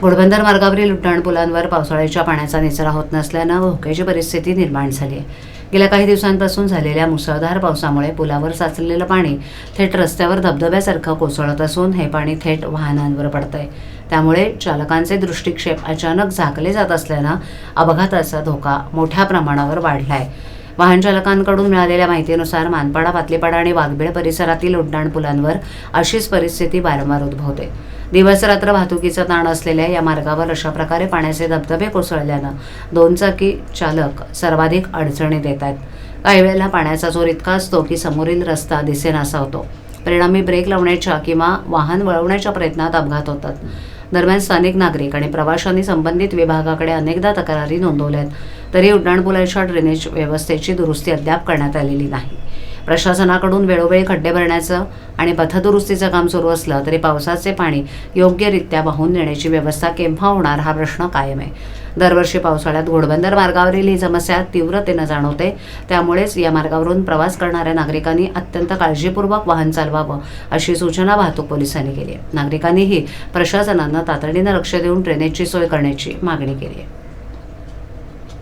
घोडबंदर मार्गावरील उड्डाणपुलांवर पावसाळ्याच्या पाण्याचा निचरा होत नसल्यानं धोक्याची परिस्थिती निर्माण झाली आहे. गेल्या काही दिवसांपासून झालेल्या मुसळधार पावसामुळे पुलावर साचलेलं पाणी थेट रस्त्यावर धबधब्यासारखं कोसळत असून हे पाणी थेट वाहनांवर पडतंय. त्यामुळे चालकांचे दृष्टिक्षेप अचानक झाकले जात असल्यानं अपघाताचा धोका मोठ्या प्रमाणावर वाढलाय. वाहन चालकांकडून मिळालेल्या माहितीनुसार मानपाडा पातलीपाडा आणि वाघबीळ परिसरातील उड्डाणपुलांवर अशीच परिस्थिती वारंवार उद्भवते. दिवसरात्र वाहतुकीचा ताण असलेल्या या मार्गावर अशा प्रकारे पाण्याचे धबधबे कोसळल्यानं दोन चाकी चालक सर्वाधिक अडचणीत येत आहेत. काही वेळेला पाण्याचा जोर इतका असतो की समोरील रस्ता दिसेनासा होतो परिणामी ब्रेक लावण्याच्या किंवा वाहन वळवण्याच्या प्रयत्नात अपघात होतात. दरम्यान स्थानिक नागरिक आणि प्रवाशांनी संबंधित विभागाकडे अनेकदा तक्रारी आहेत तरी उड्डाणपुलाच्या ड्रेनेज व्यवस्थेची दुरुस्ती अद्याप करण्यात आलेली नाही. प्रशासनाकडून वेळोवेळी खड्डे भरण्याचं आणि पथदुरुस्तीचं काम सुरू असलं तरी पावसाचे पाणी योग्यरित्या वाहून नेण्याची व्यवस्था केव्हा होणार हा प्रश्न कायम आहे. दरवर्षी पावसाळ्यात घोडबंदर मार्गावरील ही समस्या तीव्रतेनं जाणवते. त्यामुळेच या मार्गावरून प्रवास करणाऱ्या नागरिकांनी अत्यंत काळजीपूर्वक वाहन चालवावं अशी सूचना वाहतूक पोलिसांनी केली आहे. नागरिकांनीही प्रशासनानं तातडीनं लक्ष देऊन ड्रेनेजची सोय करण्याची मागणी केली आहे.